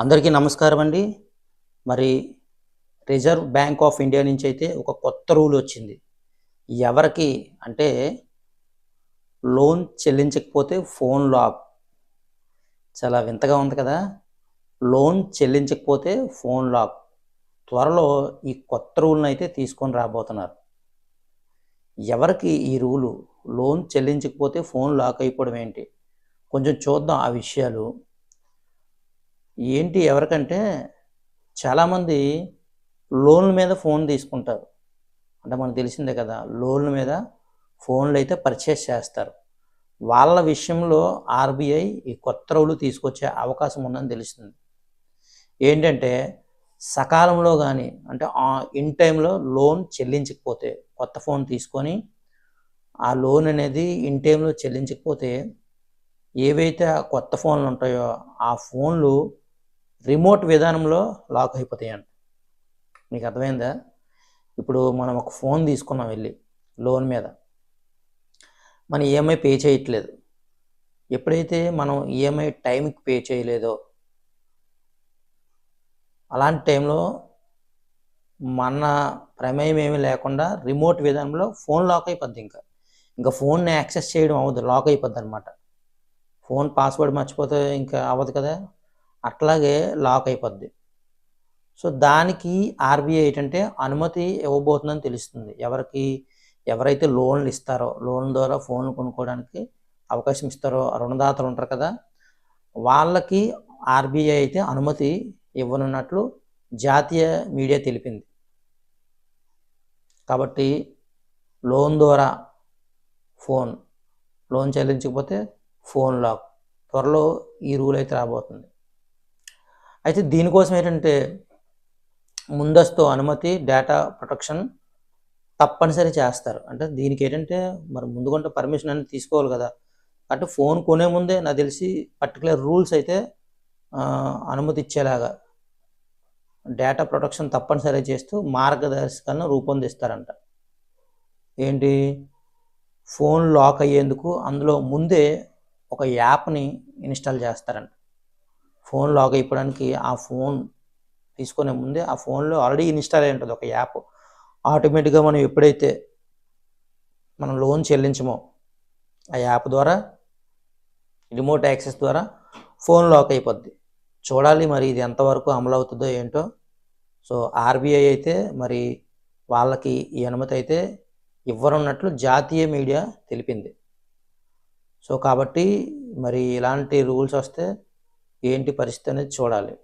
అందరికీ నమస్కారం అండి. మరి రిజర్వ్ బ్యాంక్ ఆఫ్ ఇండియా నుంచి అయితే ఒక కొత్త రూల్ వచ్చింది. ఎవరికి అంటే లోన్ చెల్లించకపోతే ఫోన్ లాక్. చాలా వింతగా ఉంది కదా. లోన్ చెల్లించకపోతే ఫోన్ లాక్. త్వరలో ఈ కొత్త రూల్ని అయితే తీసుకొని రాబోతున్నారు. ఎవరికి ఈ రూలు? లోన్ చెల్లించకపోతే ఫోన్ లాక్ అయిపోవడం ఏంటి? కొంచెం చూద్దాం ఆ విషయాలు. ఏంటి ఎవరికంటే చాలామంది లోన్ల మీద ఫోన్ తీసుకుంటారు. అంటే మనకు తెలిసిందే కదా లోన్ల మీద ఫోన్లు అయితే పర్చేస్ చేస్తారు. వాళ్ళ విషయంలో ఆర్బీఐ ఈ కొత్త రూలు తీసుకొచ్చే అవకాశం ఉందని తెలుస్తుంది. ఏంటంటే సకాలంలో కానీ అంటే ఇన్ టైంలో లోన్ చెల్లించకపోతే కొత్త ఫోన్ తీసుకొని ఆ లోన్ అనేది ఇన్ టైంలో చెల్లించకపోతే ఏవైతే ఆ కొత్త ఫోన్లు ఉంటాయో ఆ ఫోన్లు రిమోట్ విధానంలో లాక్ అయిపోతాయంట. మీకు అర్థమైందా? ఇప్పుడు మనం ఒక ఫోన్ తీసుకున్నాం వెళ్ళి లోన్ మీద. మన ఈఎంఐ పే చేయట్లేదు. ఎప్పుడైతే మనం ఈఎంఐ టైంకి పే చేయలేదో అలాంటి టైంలో మన ప్రమేయం ఏమీ లేకుండా రిమోట్ విధానంలో ఫోన్ లాక్ అయిపోద్ది ఇంకా. ఇంకా ఫోన్ని యాక్సెస్ చేయడం అవ్వదు లాక్ అయిపోద్ది అనమాట ఫోన్ పాస్వర్డ్ మర్చిపోతే ఇంకా అవ్వదు కదా? అట్లాగే లాక్ అయిపోద్ది. సో దానికి ఆర్బీఐ ఏంటంటే అనుమతి ఇవ్వబోతుందని తెలుస్తుంది. ఎవరికి ఎవరైతే లోన్లు ఇస్తారో లోన్ ద్వారా ఫోన్లు కొనుక్కోవడానికి అవకాశం ఇస్తారో రుణదాతలు ఉంటారు కదా వాళ్ళకి ఆర్బీఐ అయితే అనుమతి ఇవ్వనున్నట్లు జాతీయ మీడియా తెలిపింది. కాబట్టి లోన్ ద్వారా ఫోన్ లోన్ చెల్లించకపోతే ఫోన్ లాక్. త్వరలో ఈ రూల్ అయితే రాబోతుంది. అయితే దీనికోసం ఏంటంటే ముందస్తు అనుమతి డేటా ప్రొటెక్షన్ తప్పనిసరి చేస్తారు. అంటే దీనికి ఏంటంటే మరి ముందుకుంటే పర్మిషన్ అనేది తీసుకోవాలి కదా. అంటే ఫోన్ కొనే ముందే నాకు తెలిసి పర్టికులర్ రూల్స్ అయితే అనుమతి ఇచ్చేలాగా డేటా ప్రొటెక్షన్ తప్పనిసరి చేస్తూ మార్గదర్శకాలను రూపొందిస్తారంట. ఏంటి? ఫోన్ లాక్ అయ్యేందుకు అందులో ముందే ఒక యాప్ని ఇన్స్టాల్ చేస్తారంట. ఫోన్ లాక్ అయిపోవడానికి ఆ ఫోన్ తీసుకునే ముందే ఆ ఫోన్లో ఆల్రెడీ ఇన్స్టాల్ అయి ఉంటుంది ఒక యాప్. ఆటోమేటిక్గా మనం ఎప్పుడైతే మనం లోన్ చెల్లించమో ఆ యాప్ ద్వారా రిమోట్ యాక్సెస్ ద్వారా ఫోన్ లాక్ అయిపోద్ది. చూడాలి మరి ఇది ఎంతవరకు అమలు అవుతుందో ఏంటో. సో ఆర్బీఐ అయితే మరి వాళ్ళకి ఈ అనుమతి అయితే ఇవ్వనున్నట్లు జాతీయ మీడియా తెలిపింది. సో కాబట్టి మరి ఇలాంటి రూల్స్ వస్తే ఏంటి పరిస్థితి అనేది చూడాలి.